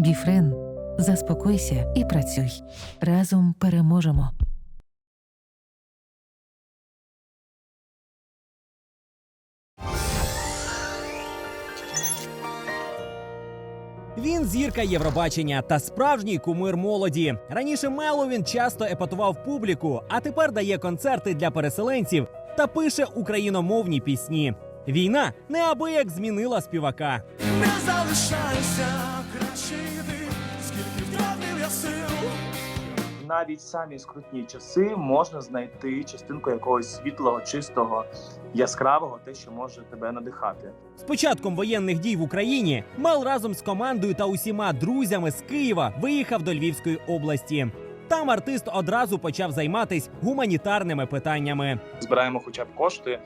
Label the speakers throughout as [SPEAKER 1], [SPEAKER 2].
[SPEAKER 1] Біфрен. Заспокойся і працюй. Разом переможемо.
[SPEAKER 2] Він зірка Євробачення та справжній кумир молоді. Раніше Меловін часто епатував публіку, а тепер дає концерти для переселенців та пише україномовні пісні. Війна неабияк змінила співака.
[SPEAKER 3] Не залишайся, краще йди, скільки втратив я сил.
[SPEAKER 4] навіть самі скрутні часи можна знайти частинку якогось світлого, чистого, яскравого, те, що може тебе надихати.
[SPEAKER 2] З початком воєнних дій в Україні Мел разом з командою та усіма друзями з Києва виїхав до Львівської області. Там артист одразу почав займатись гуманітарними питаннями.
[SPEAKER 4] Збираємо хоча б кошти,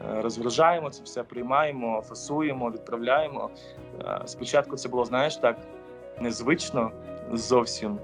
[SPEAKER 4] е, розгружаємо це все, приймаємо, фасуємо, відправляємо. Е, Спочатку це було, знаєш, так незвично зовсім.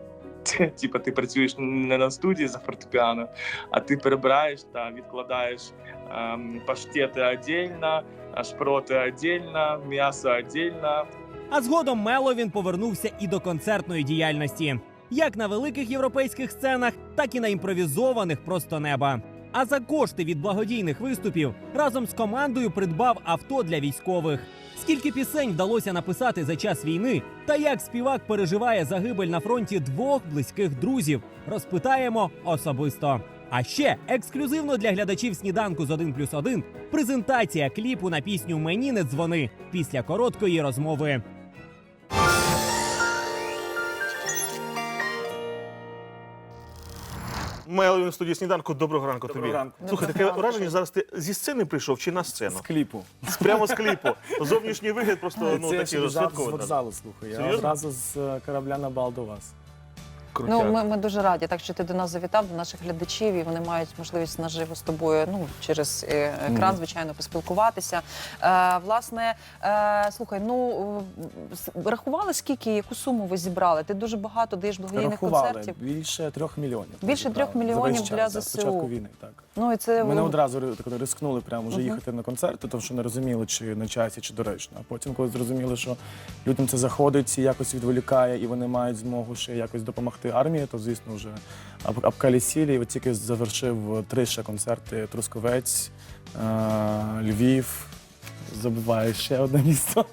[SPEAKER 4] Типа ти працюєш не на студії за фортепіано, а ти перебираєш та відкладаєш ем, паштети отдельно, шпроти отдельно, м'ясо отдельно,
[SPEAKER 2] А згодом Меловін повернувся і до концертної діяльності, як на великих європейських сценах, так і на імпровізованих просто неба. А за кошти від благодійних виступів разом з командою придбав авто для військових. Скільки пісень вдалося написати за час війни, та як співак переживає загибель на фронті двох близьких друзів, розпитаємо особисто. А ще ексклюзивно для глядачів сніданку з 1 плюс 1 презентація кліпу на пісню Мені не дзвони після короткої розмови.
[SPEAKER 5] Меловін в студії сніданку. Доброго ранку
[SPEAKER 6] Доброго
[SPEAKER 5] тобі.
[SPEAKER 6] ранку.
[SPEAKER 5] Слухай, таке враження зараз ти зі сцени прийшов чи на сцену?
[SPEAKER 6] З кліпу.
[SPEAKER 5] Прямо з кліпу. Зовнішній вигляд просто ну
[SPEAKER 6] це я
[SPEAKER 5] такий
[SPEAKER 6] ще з вокзалу, слухаю. Я
[SPEAKER 5] Серйозно?
[SPEAKER 6] одразу з е, корабля на бал до вас.
[SPEAKER 5] Крутяк.
[SPEAKER 7] Ну, ми, ми дуже раді, так що ти до нас завітав, до наших глядачів, і вони мають можливість наживо з тобою ну, через е, екран, звичайно, поспілкуватися. Е, власне, е, слухай, ну рахували, скільки, яку суму ви зібрали? Ти дуже багато даєш благодійних
[SPEAKER 6] Рахували
[SPEAKER 7] концертів.
[SPEAKER 6] більше трьох мільйонів.
[SPEAKER 7] Більше трьох мільйонів
[SPEAKER 6] час,
[SPEAKER 7] для ЗСУ.
[SPEAKER 6] Початку війни, так.
[SPEAKER 7] Ну і це
[SPEAKER 6] Ми не одразу так, рискнули прямо вже
[SPEAKER 7] Мгм.
[SPEAKER 6] їхати на концерти, тому що не розуміли, чи на часі, чи доречно. А потім, коли зрозуміли, що людям це заходить і якось відволікає, і вони мають змогу ще якось допомогти армії, то звісно вже об- обкалісілі. От тільки завершив три ще концерти Трусковець, е, Львів. Забуваю ще одне місто.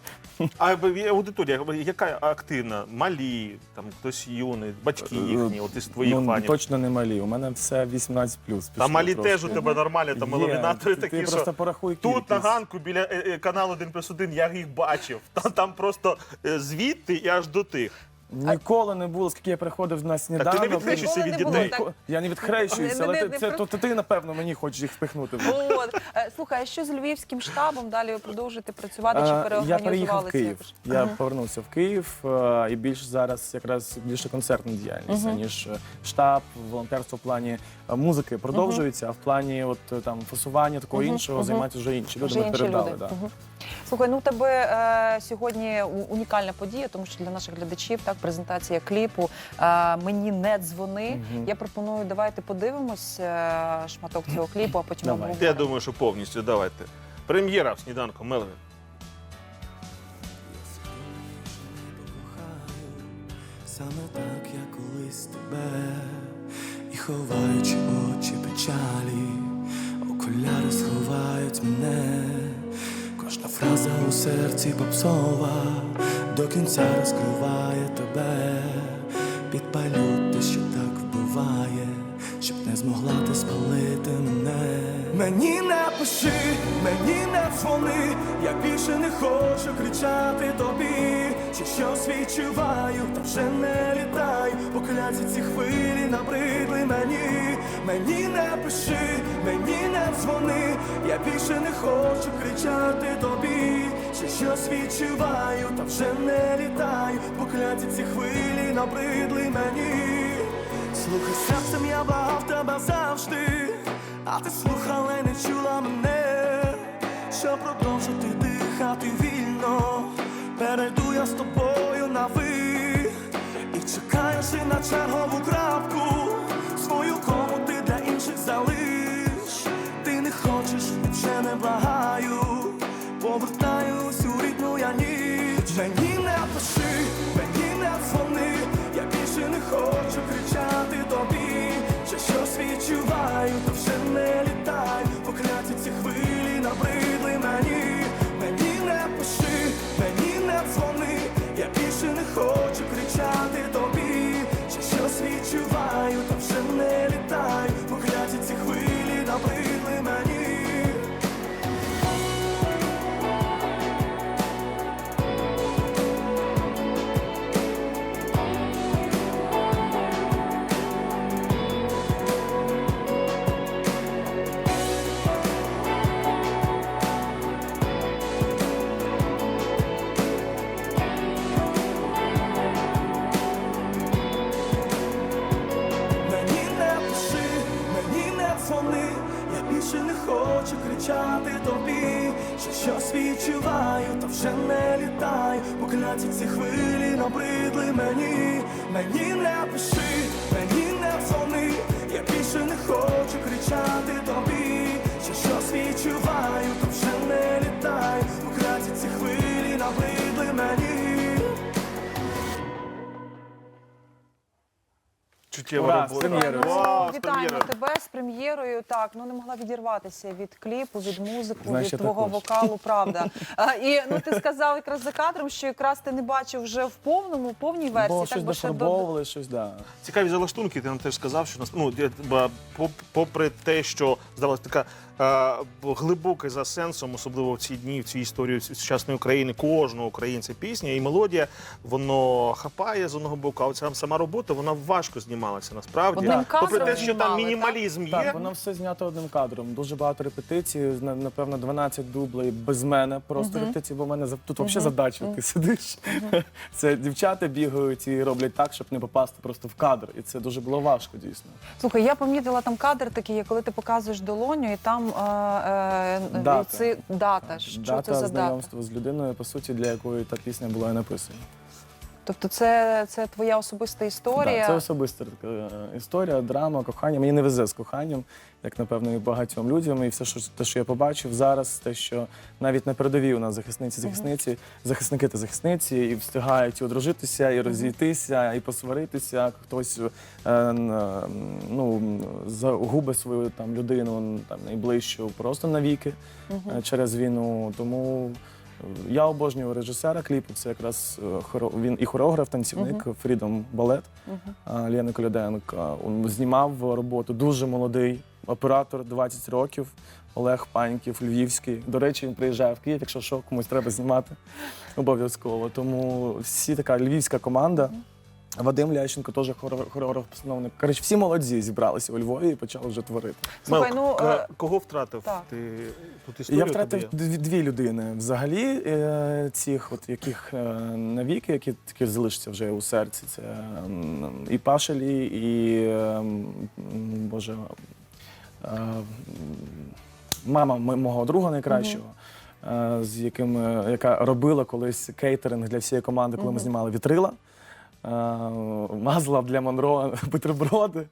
[SPEAKER 5] А аудиторія, яка активна? Малі, там хтось юний, батьки їхні, от із твоїх
[SPEAKER 6] ну,
[SPEAKER 5] фанів.
[SPEAKER 6] точно не малі. У мене все 18 плюс.
[SPEAKER 5] Та малі теж у тебе нормальні, там маловінатори такі,
[SPEAKER 6] ти
[SPEAKER 5] що
[SPEAKER 6] просто порахуй
[SPEAKER 5] тут на ганку біля е, е, каналу 1 плюс 1 я їх бачив. Там, там просто е, звідти і аж до тих.
[SPEAKER 6] Ніколи не було, скільки я приходив на сніданок.
[SPEAKER 5] Так ти не відхрещуйся
[SPEAKER 7] Ніколи
[SPEAKER 5] від
[SPEAKER 7] не було
[SPEAKER 5] дітей.
[SPEAKER 7] так.
[SPEAKER 6] Я не відхрещуюся, але
[SPEAKER 7] не-
[SPEAKER 6] ти,
[SPEAKER 7] не
[SPEAKER 6] це,
[SPEAKER 7] про-
[SPEAKER 6] то, то ти, напевно, мені хочеш їх впихнути.
[SPEAKER 7] От. Е, Слухай, а що з львівським штабом? Далі ви продовжуєте працювати чи
[SPEAKER 6] Е, Я
[SPEAKER 7] переорганізувалися?
[SPEAKER 6] переїхав в Київ.
[SPEAKER 7] якось?
[SPEAKER 6] Я повернувся в Київ е, і більш зараз якраз більше концертна діяльність, ніж е, штаб, волонтерство в плані е, музики продовжується, а в плані от е, там фасування такого іншого займаються вже інші люди.
[SPEAKER 7] Вже
[SPEAKER 6] ми
[SPEAKER 7] інші
[SPEAKER 6] передали.
[SPEAKER 7] люди.
[SPEAKER 6] Да.
[SPEAKER 7] Мгм. Слухай, ну у тебе е, сьогодні у- унікальна подія, тому що для наших глядачів так презентація кліпу е, Мені не дзвони.
[SPEAKER 6] Мгм.
[SPEAKER 7] Я пропоную, давайте подивимось е, шматок цього кліпу, а потім
[SPEAKER 6] Давай.
[SPEAKER 7] обговоримо.
[SPEAKER 5] Я думаю, що повністю давайте. Прем'єра в сніданку, Меловін.
[SPEAKER 3] Саме так я колись тебе і ховаючи очі печалі, окуляри сховають мене, кожна фраза у серці попсова до кінця розкриває тебе, підпалю те, що так вбиває, щоб не змогла ти спалити мене. Мені не пиши, мені не дзвони, я більше не хочу кричати тобі, чи щось відчуваю, та вже не літаю, покляться ці хвилі набридли мені, мені не пиши, мені не дзвони, я більше не хочу кричати тобі, чи щось відчуваю, та вже не літаю, покляться ці хвилі набридли мені. Слухай, серцем я благав тебе завжди, а ти слухала й не чула мене, щоб продовжити дихати вільно, перейду я з тобою на ви. І чекаєш і на чергову крапку, свою кому ти для інших залиш, ти не хочеш вже не благаю, Мені не пиши, мені не дзвони, я більше не хочу кричати тобі, що щось відчуваю, то вже не літай, покляті ці хвилі. Літаю, ці хвилі набридли мені,
[SPEAKER 5] мені
[SPEAKER 6] Ура, з
[SPEAKER 5] робота.
[SPEAKER 6] прем'єрою.
[SPEAKER 5] Вау, з
[SPEAKER 7] Вітаємо
[SPEAKER 5] прем'єрою.
[SPEAKER 7] тебе з прем'єрою. Так, ну не могла відірватися від кліпу, від музики,
[SPEAKER 6] Знаєш,
[SPEAKER 7] від твого
[SPEAKER 6] також.
[SPEAKER 7] вокалу, правда. А, і ну ти сказав якраз за кадром, що якраз ти не бачив вже в повному, в повній версії.
[SPEAKER 6] Бо
[SPEAKER 7] так,
[SPEAKER 6] щось
[SPEAKER 7] ще до-
[SPEAKER 6] дофарбовували, щось, да.
[SPEAKER 5] Цікаві залаштунки, ти нам теж сказав, що нас ну я- ба- поп- попри те, що здавалося така е, глибока за сенсом, особливо в ці дні, в цій історії сучасної України, кожного українця пісня і мелодія, воно хапає з одного боку, а от сам- сама робота вона важко знімалася насправді.
[SPEAKER 7] Одним
[SPEAKER 5] попри
[SPEAKER 7] кадром
[SPEAKER 5] те, що там
[SPEAKER 7] знімали,
[SPEAKER 5] мінімалізм є.
[SPEAKER 6] Так, воно все знято одним кадром. Дуже багато репетицій, на- напевно, 12 дублей без мене. Просто репетиції, бо в мене за- тут взагалі задача. Ти сидиш. Це дівчата бігають і роблять так, щоб не попасти просто в кадр. І це дуже було важко, дійсно.
[SPEAKER 7] Слухай, я помітила там кадр такий, коли ти показуєш долоню, і там е, е,
[SPEAKER 6] Дата.
[SPEAKER 7] Це, дата. Що
[SPEAKER 6] дата
[SPEAKER 7] це за дата?
[SPEAKER 6] знайомства з людиною, по суті, для якої та пісня була і написана.
[SPEAKER 7] Тобто, це, це твоя особиста історія.
[SPEAKER 6] Да, це особиста така е, історія, драма, кохання. Мені не везе з коханням, як напевно і багатьом людям. І все, що те, що я побачив зараз, те, що навіть на передовій у нас захисниці, захисниці, захисники та захисниці, і встигають і одружитися, і розійтися, і посваритися. Хтось е, е, ну, загубить свою там людину там найближчу просто навіки е, через війну. Тому. Я обожнюю режисера кліпу. Це якраз е, хоро- він і хореограф, танцівник Freedom Ballet. А, Лена Коляденко. Він знімав роботу дуже молодий оператор, 20 років. Олег Паньків, Львівський. До речі, він приїжджає в Київ, якщо що, комусь треба знімати обов'язково. Тому всі така львівська команда. Вадим Лященко теж хореограф-постановник. Коротше, всі молоді зібралися у Львові і почали вже творити.
[SPEAKER 7] Слухай,
[SPEAKER 5] Мелк,
[SPEAKER 7] ну,
[SPEAKER 5] е, кого втратив
[SPEAKER 7] так.
[SPEAKER 5] ти тут історію?
[SPEAKER 6] Я втратив
[SPEAKER 5] є?
[SPEAKER 6] дві, дві людини взагалі, е, цих, от яких е, навіки, які такі залишаться вже у серці. Це м, і Пашелі, і е, м, Боже. е, м, Мама мого друга найкращого, е, з яким е, яка робила колись кейтеринг для всієї команди, коли ми знімали вітрила. Е, Мазала для Монро бутерброди.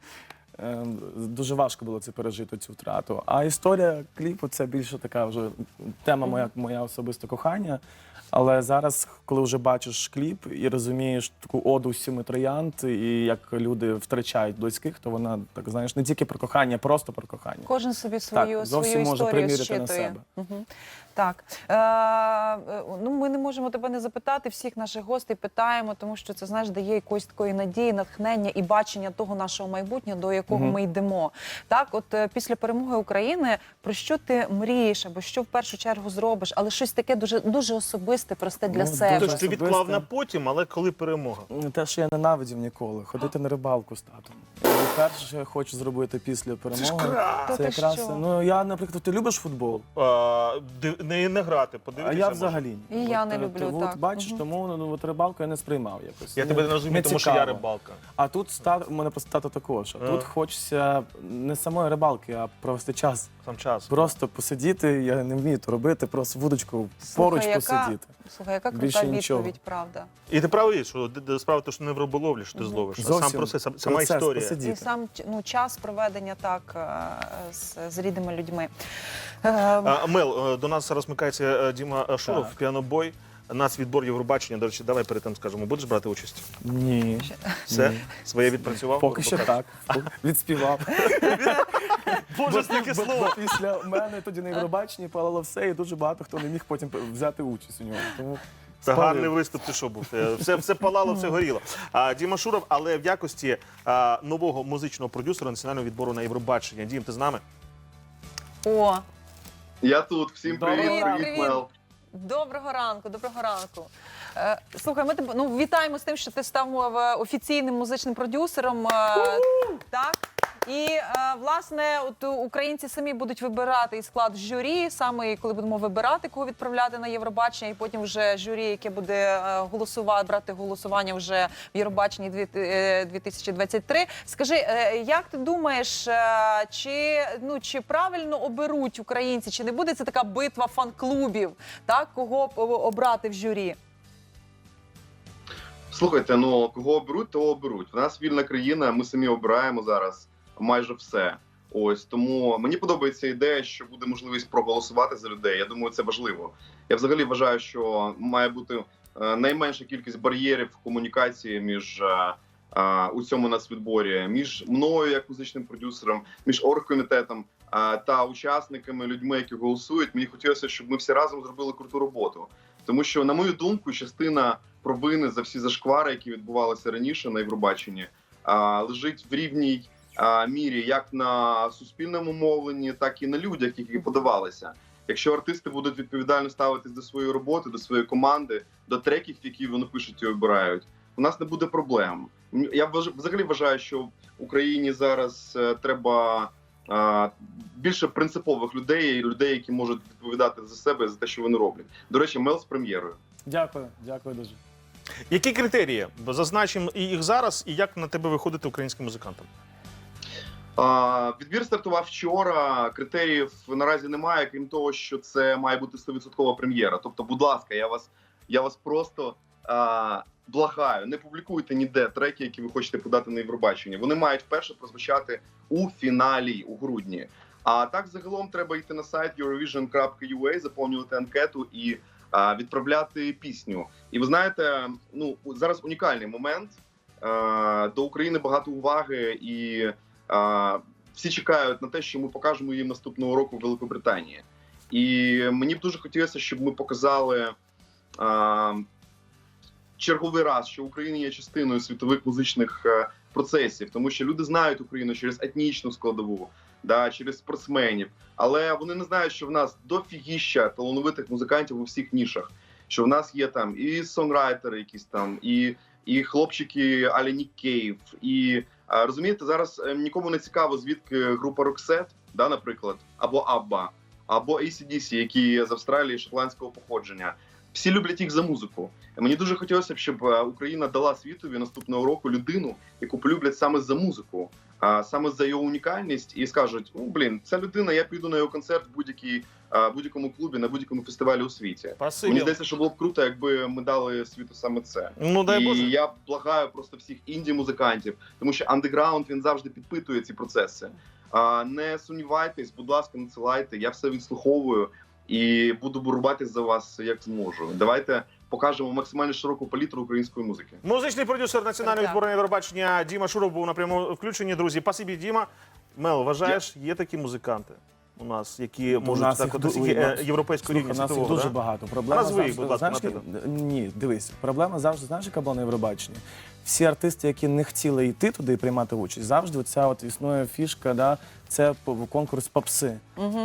[SPEAKER 6] Е, Дуже важко було це пережити цю втрату. А історія кліпу це більше така вже тема моя, моя особисте кохання. Але зараз, коли вже бачиш кліп і розумієш таку оду сіми троянд, і як люди втрачають близьких, то вона так знаєш не тільки про кохання, а просто про кохання.
[SPEAKER 7] Кожен собі свою,
[SPEAKER 6] зовсім
[SPEAKER 7] свою
[SPEAKER 6] може
[SPEAKER 7] історію
[SPEAKER 6] приміряти на себе.
[SPEAKER 7] Мгм. Так. Е, е, ну, ми не можемо тебе не запитати, всіх наших гостей питаємо, тому що це знаєш, дає якоїсь такої надії, натхнення і бачення того нашого майбутнього, до якого
[SPEAKER 6] Мгм.
[SPEAKER 7] ми йдемо. Так, от е, після перемоги України, про що ти мрієш, або що в першу чергу зробиш, але щось таке дуже, дуже особисте, просте для
[SPEAKER 6] Ну,
[SPEAKER 7] себе.
[SPEAKER 5] Тож ти відклав на потім, але коли перемога?
[SPEAKER 6] Те, що я ненавидів ніколи, ходити на рибалку з татом. Перше, що я хочу зробити після перемоги, це
[SPEAKER 7] ти
[SPEAKER 6] якраз
[SPEAKER 7] що?
[SPEAKER 6] ну я, наприклад, ти любиш футбол?
[SPEAKER 5] А, не, не грати,
[SPEAKER 6] А
[SPEAKER 5] подивитися.
[SPEAKER 6] я
[SPEAKER 5] може.
[SPEAKER 6] взагалі ні.
[SPEAKER 7] І я не
[SPEAKER 6] е,
[SPEAKER 7] люблю,
[SPEAKER 6] ти,
[SPEAKER 7] так.
[SPEAKER 6] От, бачиш, тому ну, от рибалку я не сприймав якось.
[SPEAKER 5] Я
[SPEAKER 6] Ну,
[SPEAKER 5] тебе не розумію, тому що я
[SPEAKER 6] цікаво.
[SPEAKER 5] рибалка.
[SPEAKER 6] А тут ста- у мене просто тато також. А
[SPEAKER 5] А.
[SPEAKER 6] тут хочеться не самої рибалки, а провести час.
[SPEAKER 5] Сам час.
[SPEAKER 6] Просто посидіти, я не вмію то робити, просто вудочку поруч
[SPEAKER 7] яка,
[SPEAKER 6] посидіти.
[SPEAKER 7] Слухай, яка
[SPEAKER 6] Більше
[SPEAKER 7] крута
[SPEAKER 6] нічого.
[SPEAKER 7] відповідь, правда.
[SPEAKER 5] І ти правий, що справа то, що не в риболовлі, що ти зловиш. а сам
[SPEAKER 6] Зовсім
[SPEAKER 5] процес, сам- сама
[SPEAKER 6] процес
[SPEAKER 5] історія.
[SPEAKER 6] посидіти.
[SPEAKER 7] І сам ну, час проведення так е, з, з рідними людьми. Е,
[SPEAKER 5] А, Мел, е, до нас зараз смикається е, Діма е, Шуров,
[SPEAKER 6] Так.
[SPEAKER 5] Піанобой. Нацвідбор Євробачення. До речі, давай перед тим скажемо, будеш брати участь?
[SPEAKER 6] Ні.
[SPEAKER 5] Все?
[SPEAKER 6] Ні.
[SPEAKER 5] Своє відпрацював?
[SPEAKER 6] Поки що так. Відспівав.
[SPEAKER 5] Боже,
[SPEAKER 6] Бо- бо- бо Після мене тоді на Євробаченні палало все, і дуже багато хто не міг потім взяти участь у ньому. Тому
[SPEAKER 5] Це
[SPEAKER 6] спалив.
[SPEAKER 5] гарний виступ, ти що був. Е, Все, все палало, все горіло. А, Діма Шуров, але в якості а, нового музичного продюсера національного відбору на Євробачення. Дім, ти з нами?
[SPEAKER 7] О,
[SPEAKER 8] Я тут. Всім
[SPEAKER 6] Доброго
[SPEAKER 8] привіт,
[SPEAKER 6] ранку.
[SPEAKER 8] привіт, Мел.
[SPEAKER 7] Доброго ранку, доброго ранку. Е, слухай, ми тебе ну, вітаємо з тим, що ти став е, офіційним музичним продюсером. е, так? І е, власне, от українці самі будуть вибирати і склад журі, саме коли будемо вибирати, кого відправляти на Євробачення, і потім вже журі, яке буде е, голосувати, брати голосування вже в Євробаченні дві- е, 2023. Скажи, як ти думаєш, чи ну чи правильно оберуть українці, чи не буде це така битва фан-клубів, так кого обрати в журі?
[SPEAKER 8] Слухайте, ну кого оберуть, того оберуть. У нас вільна країна, ми самі обираємо зараз майже все. Ось тому мені подобається ідея, що буде можливість проголосувати за людей. Я думаю, це важливо. Я взагалі вважаю, що має бути е, найменша кількість бар'єрів комунікації між е, е, у цьому нацвідборі, між мною як музичним продюсером, між оргкомітетом та учасниками, людьми, які голосують. Мені хотілося, щоб ми всі разом зробили круту роботу. Тому що, на мою думку, частина провини за всі зашквари, які відбувалися раніше на Євробаченні, лежить в рівній мірі як на суспільному мовленні, так і на людях, які подавалися. Якщо артисти будуть відповідально ставитись до своєї роботи, до своєї команди, до треків, які вони пишуть і обирають, у нас не буде проблем. Я взагалі вважаю, що в Україні зараз е, треба більше принципових людей, людей, які можуть відповідати за себе за те, що вони роблять. До речі, мел з прем'єрою.
[SPEAKER 6] Дякую, дякую дуже.
[SPEAKER 5] Які критерії? Бо Зазначимо і їх зараз, і як на тебе виходити українським музикантам.
[SPEAKER 8] А, Відбір стартував вчора. Критеріїв наразі немає, крім того, що це має бути 100% прем'єра. Тобто, будь ласка, я вас, я вас просто а, благаю, не публікуйте ніде треки, які ви хочете подати на Євробачення. Вони мають вперше прозвучати у фіналі у грудні. А так загалом треба йти на сайт eurovision.ua, заповнювати анкету і а, відправляти пісню. І ви знаєте, ну зараз унікальний момент. Е, До України багато уваги і а, всі чекають на те, що ми покажемо їм наступного року в Великобританії. І мені б дуже хотілося, щоб ми показали а, черговий раз, що Україна є частиною світових музичних е, процесів, тому що люди знають Україну через етнічну складову, да, через спортсменів, але вони не знають, що в нас дофігіща талановитих музикантів у всіх нішах. Що в нас є там і сонграйтери, якісь там, і, і хлопчики Алі Кейв, і розумієте, зараз е, нікому не цікаво, звідки група Roxette, да, наприклад, або Абба, або ACDC, які з Австралії шотландського походження. Всі люблять їх за музику. Мені дуже хотілося б, щоб е, Україна дала світові наступного року людину, яку полюблять саме за музику, а саме за його унікальність, і скажуть: ну блін, ця людина, я піду на його концерт в будь-якій е, будь-якому клубі, на будь-якому фестивалі у світі. Мені здається, що було б круто, якби ми дали світу саме це.
[SPEAKER 5] Ну дай
[SPEAKER 8] і
[SPEAKER 5] Боже.
[SPEAKER 8] я благаю просто всіх інді-музикантів, тому що андеграунд він завжди підпитує ці процеси. Не сумнівайтесь, будь ласка, надсилайте. Я все відслуховую і буду боротися за вас як зможу. Давайте покажемо максимально широку палітру української музики.
[SPEAKER 5] Музичний продюсер національної зборної Євробачення Діма Шуров був на прямому включенні. Друзі, пасибі, Діма. Мел, вважаєш, є такі музиканти у нас, які можуть
[SPEAKER 6] нас
[SPEAKER 5] так от
[SPEAKER 6] нас-
[SPEAKER 5] е, європейського
[SPEAKER 6] Слухай,
[SPEAKER 5] рівня
[SPEAKER 6] у нас їх дуже
[SPEAKER 5] да?
[SPEAKER 6] багато. Проблема
[SPEAKER 5] Назви
[SPEAKER 6] завжди,
[SPEAKER 5] будь ласка,
[SPEAKER 6] знаєш, ні, дивись, проблема завжди, знаєш, яка була на Євробаченні. Всі артисти, які не хотіли йти туди і приймати участь, завжди оця от існує фішка, да, це по- конкурс попси.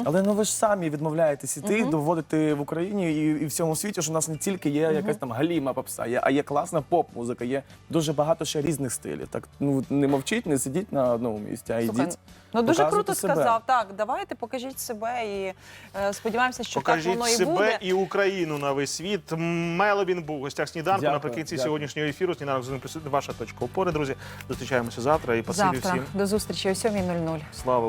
[SPEAKER 6] Але ну ви ж самі відмовляєтесь іти, доводити в Україні і, і в всьому світі, що у нас не тільки є якась там галіма попса, є, а є класна поп-музика, є дуже багато ще різних стилів. Так ну не мовчіть, не сидіть на одному місці, а
[SPEAKER 7] Слухай,
[SPEAKER 6] йдіть.
[SPEAKER 7] Ну дуже
[SPEAKER 6] показуйте
[SPEAKER 7] круто
[SPEAKER 6] себе.
[SPEAKER 7] сказав. Так, давайте покажіть себе і е, сподіваємося, що так
[SPEAKER 5] Покажіть
[SPEAKER 7] воно і
[SPEAKER 5] себе
[SPEAKER 7] буде.
[SPEAKER 5] і Україну на весь світ. Мелобін був в гостях сніданку
[SPEAKER 6] Дякую,
[SPEAKER 5] наприкінці
[SPEAKER 6] дякую.
[SPEAKER 5] сьогоднішнього ефіру. Сніданок з 1 плюс 1, ваша точка опори, друзі. Зустрічаємося завтра і пасибі
[SPEAKER 7] Завтра
[SPEAKER 5] всім.
[SPEAKER 7] до зустрічі о 7.00.
[SPEAKER 5] Слава